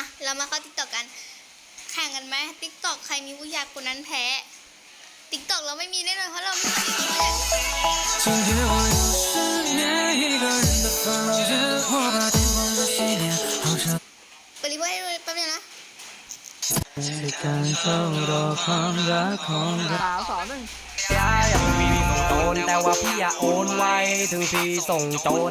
าเรามาเข้าติ๊กตอกกัน แข่งกันไหมติ๊กตอกใครมีผู้ยากคนนั้นแพ้ติ๊กตอกเราไม่มีแน่นอนเพราะเราไม่มีผู้ยาปริบให้แป๊บนึงนะกามสองหนึ่งยายพี่ส่งโจรแต่ว่าพี่อย่าโอนไวถึงพี่ส่งโจร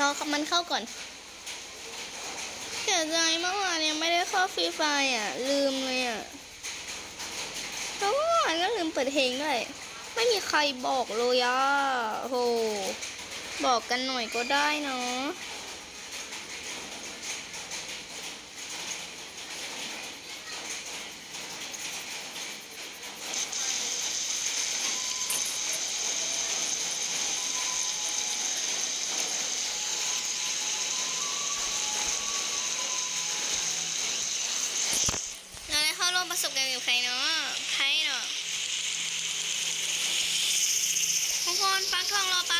รอมันเข้าก่อนเสียใจเมื่อวานยังไม่ได้เข้าฟรีไฟอะ ลืมเลยอะแล้วเมื่อวานก็ลืมเปิดเพลงด้วยไม่มีใครบอกเลยอะโหบอกกันหน่อยก็ได้เนาะ เราได้เข้าร่วมประสบการณ์กับใครเนาะไพ่เนาะ ทุกคน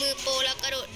มือโปรแล้วกระโดด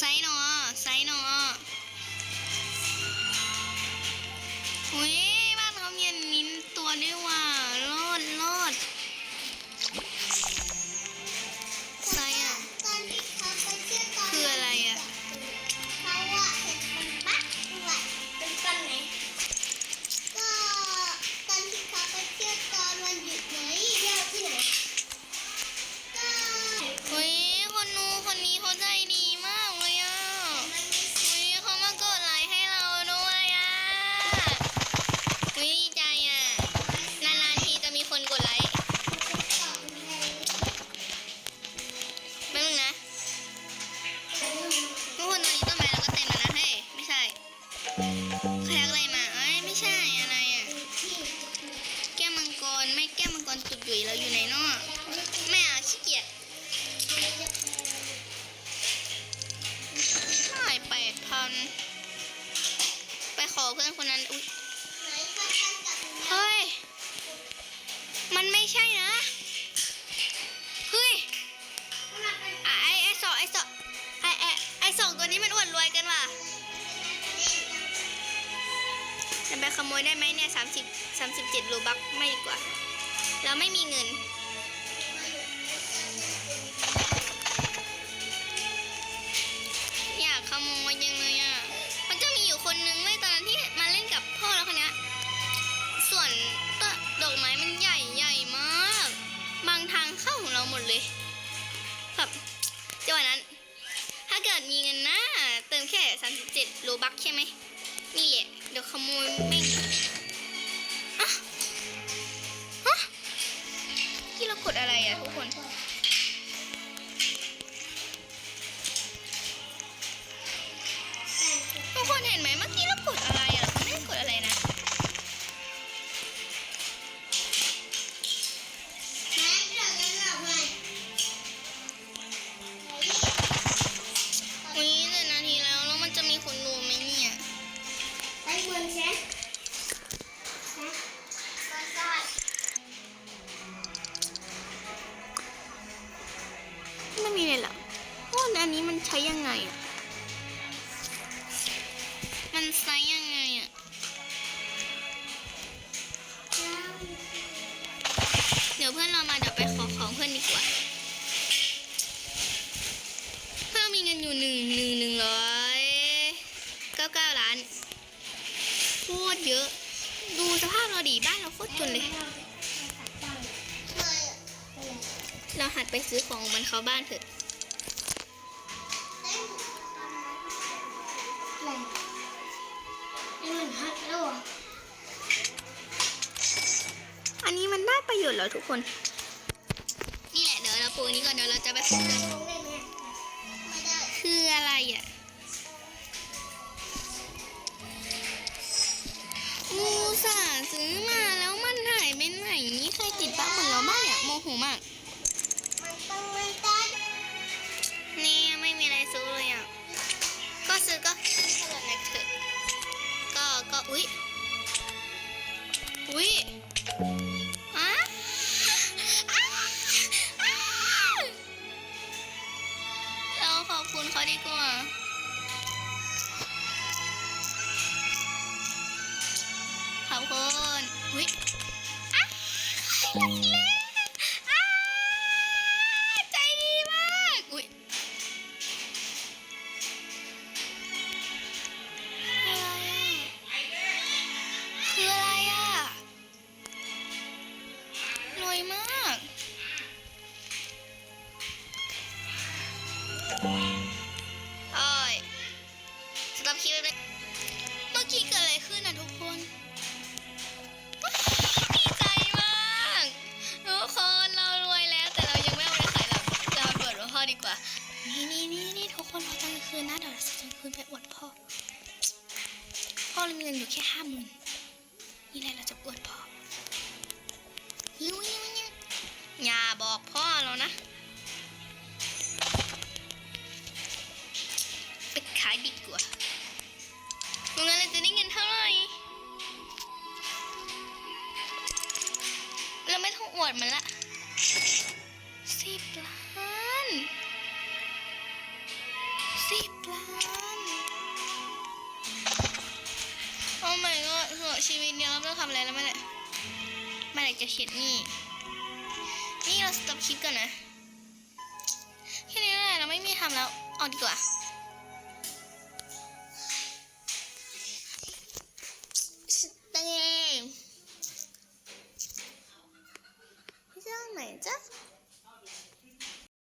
อยู่ไซ จะไปขโมยได้ไหมเนี่ยสามสิบสามสิบเจ็ดโลบักไม่ดีกว่า เราไม่มีเงิน อยากขโมยยังเลยอะ มันจะมีอยู่คนนึงเว้ยตอนนั้นที่มาเล่นกับพ่อแล้วคนนี้ส่วนต้นดอกไม้มันใหญ่ใหญ่มาก บางทางเข้าของเราหมดเลยแบบจังหวะนั้น ถ้าเกิดมีเงินนะ เติมแค่37โลบักใช่ไหมนี่แหละ เดี๋ยวขโมยไม่งอะฮะที่เรากดอะไรอะทุกคน ใช้ยังไงอะ มันไซส์ยังไงอะ เดี๋ยวเพื่อนเรามาเดี๋ยวไปขอของเพื่อนดีกว่า เพื่อนมีเงินอยู่หนึ่งหนึ่งหนึ่งร้อยเก้าเก้าล้านโคตรเยอะ ดูสภาพเราดีบ้านเราโคตรจนเลย เราหัดไปซื้อของมันเขาบ้านเถอะ อันนี้มันได้ประโยชน์เหรอทุกคน นี่แหละเดี๋ยวเราปลูกอันนี้ก่อนเดี๋ยวเราจะไปปลูกกันคืออะไรอะมูสาห์ซื้อมา เขาดีกว่าขอบคุณอุ้ย อาไปขายหรอกเราเปิดหัวข้อดีกว่านี่นี่นี่นี่ทุกคนรอตอนกลางคืนนะเดี๋ยวเราจะกลางคืนไปอวดพ่อ พ่อมีเงินอยู่แค่ห้าหมื่นนี่แหละเราจะอวดพ่อยิ้วยิ้วยิ้วอย่าบอกพ่อเรานะไปขายดีกว่าเงินเราจะได้เงินเท่าไหร่เราไม่ต้องอวดมันละสิบล้าน โอ้ไม่ก็เหอะชีวิตเนี้ยเราไม่ต้องทำอะไรแล้วไมั้ยเนี่ยเมาไหนจะเข็ดหนี่ นี่เราสต็อปคลิปก่อนนะ แค่นี้แหละเราไม่มีทำแล้วออกดีกว่า